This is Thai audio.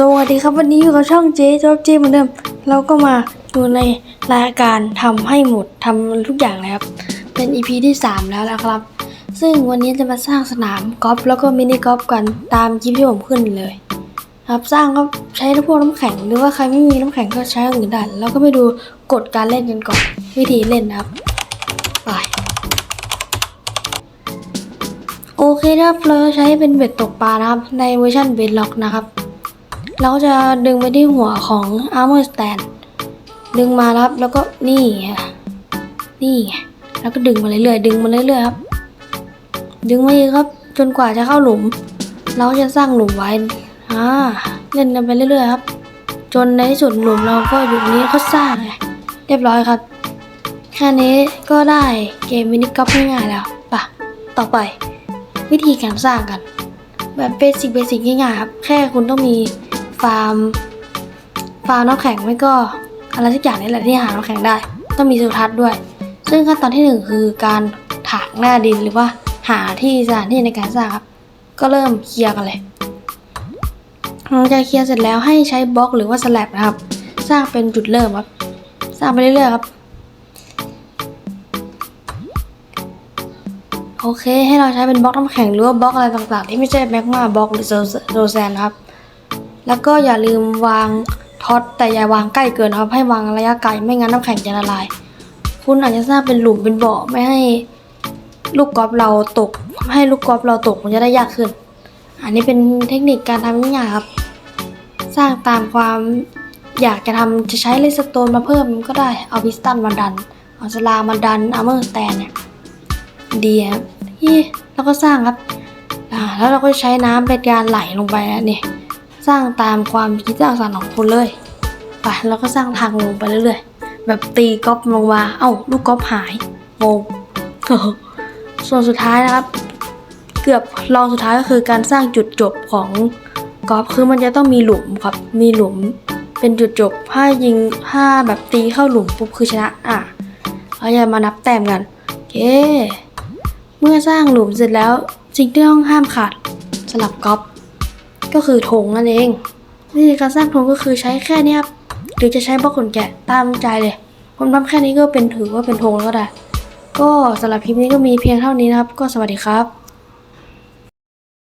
สวัสดีครับวันนี้อยู่กับช่องเจ๊จ๊อบเจ๊เหมือนเดิมเราก็มาดูในรายการทำให้หมดทำทุกอย่างเลยครับ เป็น EP ที่ 3 แล้วนะครับ ซึ่งวันนี้จะมาสร้างสนามกอล์ฟแล้วก็มินิกอล์ฟกันตามคลิปที่ผมขึ้นเลย ครับสร้างก็ใช้พวกน้ำแข็งหรือว่าใครไม่มีน้ำแข็งก็ใช้อย่างอื่นได้แล้วก็ไปดูกฎการเล่นกันก่อนวิธีเล่นนะครับไปโอเคครับเราจะใช้เป็นเบ็ดตกปลานะครับในเวอร์ชันเบ็ดล็อกนะครับ เราจะดึงไปที่หัวของ armor stand ดึงมาครับ แล้วก็นี่นี่แล้วก็ดึงมาเรื่อยๆดึงมาเรื่อยๆครับ ดึงมาอีกครับ จนกว่าจะเข้าหลุม เราจะสร้างหลุมไว้อ่าเล่นกันไปเรื่อยๆครับ จนในที่สุดหลุมเราก็อยู่นี้เขาสร้างเรียบร้อยครับ แค่นี้ก็ได้เกมมินิกอล์ฟง่ายๆแล้วไป่ะต่อไป วิธีการสร้างกัน แบบเบสิกเบสิกง่ายๆครับ แค่คุณต้องมี ฟาร์ม ฟาร์มน้ำแข็งไม่ก็อะไรสักอย่างนี่แหละที่หาน้ำแข็งได้ ต้องมีสุทัศน์ด้วย ซึ่งขั้นตอนที่หนึ่งคือการถางหน้าดินหรือว่าหาที่สถานที่ในการสร้างครับ ก็เริ่มเคลียร์กันเลยหลังจากเคลียร์เสร็จแล้วให้ใช้บล็อกหรือว่าสแลบนะครับ สร้างเป็นจุดเริ่มครับ สร้างไปเรื่อยๆครับโอเค ให้เราใช้เป็นบล็อกน้ำแข็งหรือว่าบล็อกอะไรต่างๆ ที่ไม่ใช่แมกมาบล็อกหรือโซแซนนะครับ แล้วก็อย่าลืมวางท็อตแต่อย่าวางใกล้เกินครับให้วางระยะไกลไม่งั้นน้ำแข็งจะละลาย คุณอาจจะสร้างเป็นหลุมเป็นบ่อไม่ให้ลูกกอล์ฟเราตก ให้ลูกกอล์ฟเราตกมันจะได้ยากขึ้น อันนี้เป็นเทคนิคการทำง่ายครับ สร้างตามความอยากจะทำจะใช้เลสโตนมาเพิ่มก็ได้เอาพิสตันมาดันเอาสลามาดันอาร์เมอร์สแตนเนี่ยดีครับนี่แล้วก็สร้างครับแล้วเราก็ใช้น้ำเป็นการไหลลงไปนะนี่ สร้างตามความคิดสร้างสรรค์ของคุณเลยไปแล้วก็สร้างทางลงไปเรื่อยๆ แบบตีกอล์ฟลงมาเอ้าลูกกอล์ฟหายงงส่วนสุดท้ายนะครับ เกือบรองสุดท้ายก็คือการสร้างจุดจบของกอล์ฟคือมันจะต้องมีหลุมครับ มีหลุมเป็นจุดจบ ถ้ายิงถ้าแบบตีเข้าหลุมปุ๊บคือชนะ อะเราจะมานับแต้มกันโอเค เมื่อสร้างหลุมเสร็จแล้วสิ่งที่ต้องห้ามขาดสลับก๊อป ก็คือธงนั่นเองวิธีการสร้างธงก็คือใช้แค่นี้ครับหรือจะใช้บล็อกขนแกะตามใจเลย ผมทำแค่นี้ก็เป็นถือว่าเป็นธงแล้วก็ได้ ก็สำหรับคลิปนี้ก็มีเพียงเท่านี้นะครับ ก็สวัสดีครับ